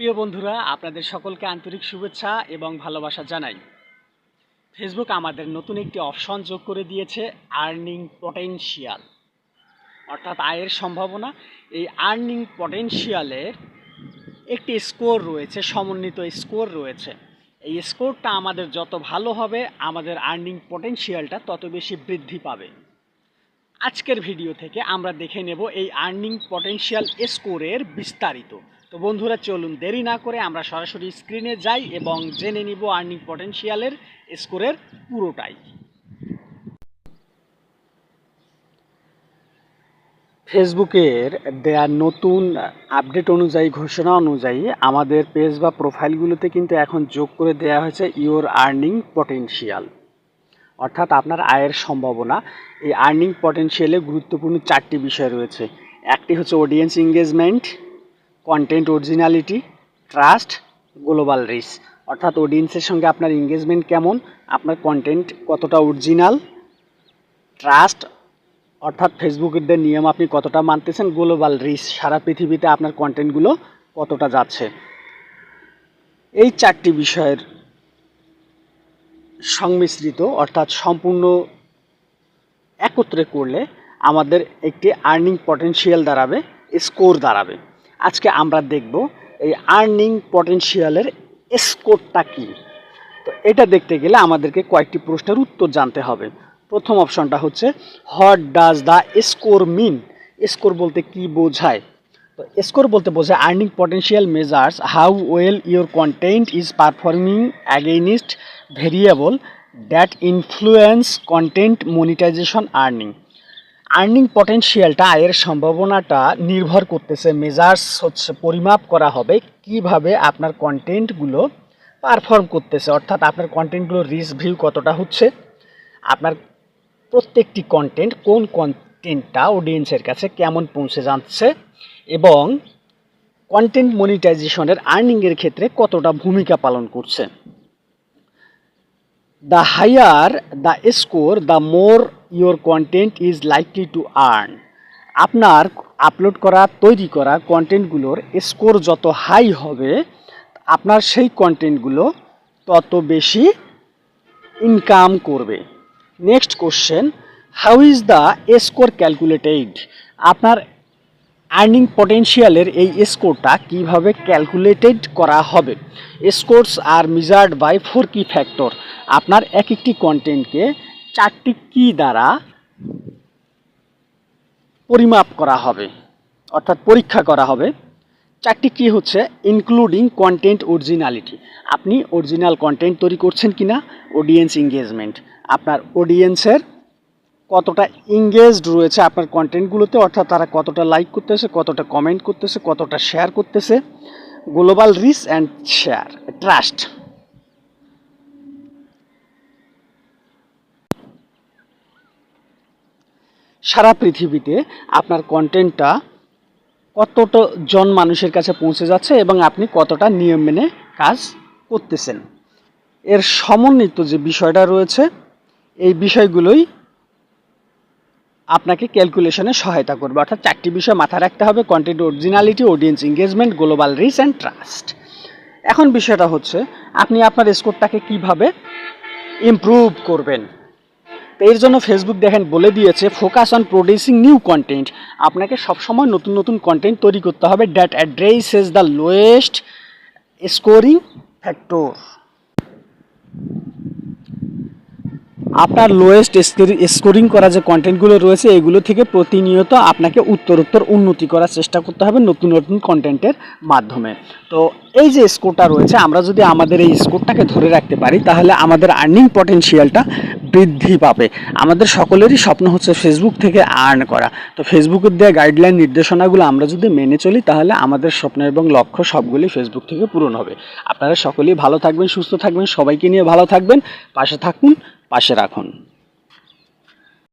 প্রিয় বন্ধুরা, আপনাদের সকলকে আন্তরিক শুভেচ্ছা এবং ভালোবাসা জানাই। ফেসবুক আমাদের নতুন একটি অপশন যোগ করে দিয়েছে আর্নিং পটেনশিয়াল অর্থাৎ আয়ের সম্ভাবনা, এই আর্নিং পটেনশিয়ালের একটি স্কোর রয়েছে, সমন্বিত স্কোর রয়েছে। এই স্কোরটা আমাদের যত ভালো হবে, আমাদের আর্নিং পটেনশিয়ালটা তত বেশি বৃদ্ধি পাবে। আজকের ভিডিও থেকে আমরা দেখে নেব এই আর্নিং পটেনশিয়াল স্কোরের বিস্তারিত। তো বন্ধুরা, চলুন দেরি না করে আমরা সরাসরি স্ক্রিনে যাই এবং জেনে নিব আর্নিং পটেনশিয়ালের স্কোরের পুরোটাই। ফেসবুকের দেয়া নতুন আপডেট অনুযায়ী, ঘোষণা অনুযায়ী আমাদের পেজ বা প্রোফাইলগুলোতে কিন্তু এখন যোগ করে দেওয়া হয়েছে ইওর আর্নিং পটেনশিয়াল অর্থাৎ আপনার আয়ের সম্ভাবনা। এই আর্নিং পটেনশিয়ালে গুরুত্বপূর্ণ চারটি বিষয় রয়েছে। একটি হচ্ছে audience engagement content originality trust global reach অর্থাৎ অডিয়েন্সের সঙ্গে আপনার এঙ্গেজমেন্ট কেমন, আপনার কন্টেন্ট কতটা অরিজিনাল ট্রাস্ট অর্থাৎ ফেসবুকের নিয়ম আপনি কতটা মানতেছেন গ্লোবাল রিচ সারা পৃথিবীতে আপনার কন্টেন্টগুলো কতটা যাচ্ছে। এই চারটি বিষয়ের সংমিশ্রিত, অর্থাৎ সম্পূর্ণ একত্রে করলে আমাদের একটি আর্নিং পটেনশিয়াল দাঁড়াবে স্কোর দাঁড়াবে। আজকে আমরা দেখব এই আর্নিং পটেনশিয়ালের স্কোরটা কী। তো এটা দেখতে গেলে আমাদেরকে কয়েকটি প্রশ্নের উত্তর জানতে হবে। প্রথম অপশনটা হচ্ছে, what does the score mean? Score বলতে কি বোঝায়? তো স্কোর বলতে বোঝায়, earning potential measures, how well your content is performing against variable that influence content monetization earning. Earning পটেনশিয়ালটা আয়ের সম্ভাবনাটা নির্ভর করতেছে, মেজার্স হচ্ছে পরিমাপ করা হবে, কীভাবে আপনার কন্টেন্টগুলো পারফর্ম করতেছে, অর্থাৎ আপনার কন্টেন্টগুলো রিচ ভিউ কতটা হচ্ছে, আপনার প্রত্যেকটি কন্টেন্ট কোন কন্টেন্টটা অডিয়েন্সের কাছে কেমন পৌঁছে যাচ্ছে, এবং কন্টেন্ট মনিটাইজেশনের আর্নিংয়ের ক্ষেত্রে কতটা ভূমিকা পালন করছে। The higher, the score, the more your content is likely to earn আপনার আপলোড করা, তৈরি করা কন্টেন্টগুলোর স্কোর যত হাই হবে, আপনার সেই কন্টেন্টগুলো তত বেশি ইনকাম করবে। Next question how is the score calculated আপনার আর্নিং পটেনশিয়ালের এই স্কোরটা কীভাবে ক্যালকুলেটেড করা হবে? Scores are measured by four key factor আপনার এক একটি কন্টেন্টকে চারটি কি দ্বারা পরিমাপ করা হবে? অর্থাৎ পরীক্ষা করা হবে। চারটি কি হচ্ছে? ইনক্লুডিং কন্টেন্ট অরিজিনালিটি আপনি অরিজিনাল কন্টেন্ট তৈরি করছেন কি না অডিয়েন্স এঙ্গেজমেন্ট আপনার অডিয়েন্সের কতটা এঙ্গেজড রয়েছে আপনার কন্টেন্টগুলোতে অর্থাৎ তারা কতটা লাইক করতেছে, কতটা কমেন্ট করতেছে, কতটা শেয়ার করতেছে। Global reach and share trust সারা পৃথিবীতে আপনার কন্টেন্টটা কতটা জন মানুষের কাছে পৌঁছে যাচ্ছে এবং আপনি কতটা নিয়ম মেনে কাজ করতেছেন। এর সমন্বিত যে বিষয়টা রয়েছে, এই বিষয়গুলোই আপনাকে ক্যালকুলেশনে সহায়তা করবে। অর্থাৎ চারটি বিষয় মাথায় রাখতে হবে content originality audience engagement global reach and trust এখন বিষয়টা হচ্ছে, আপনি আপনার স্কোরটাকে কীভাবে ইমপ্রুভ করবেন? তো এর জন্য ফেসবুক দেখেন বলে দিয়েছে focus on producing new content আপনাকে সবসময় নতুন নতুন কন্টেন্ট তৈরি করতে হবে that address is the lowest scoring factor আপনার লোয়েস্ট স্কোরিং করা যে কন্টেন্টগুলো রয়েছে, এগুলো থেকে প্রতিনিয়ত আপনাকে উত্তরোত্তর উন্নতি করার চেষ্টা করতে হবে নতুন নতুন কন্টেন্টের মাধ্যমে। তো এই যে স্কোরটা রয়েছে, আমরা যদি আমাদের এই স্কোরটাকে ধরে রাখতে পারি, তাহলে আমাদের আর্নিং পটেনশিয়ালটা বৃদ্ধি পাবে। আমাদের সকলেরই স্বপ্ন হচ্ছে ফেসবুক থেকে আর্ন করা। তো ফেসবুকের দেওয়া গাইডলাইন নির্দেশনাগুলো আমরা যদি মেনে চলি, তাহলে আমাদের স্বপ্ন এবং লক্ষ্য সবগুলি ফেসবুক থেকে পূরণ হবে। আপনারা সকলেই ভালো থাকবেন, সুস্থ থাকবেন, সবাইকে নিয়ে ভালো থাকবেন। পাশে থাকুন পাশে রাখুন।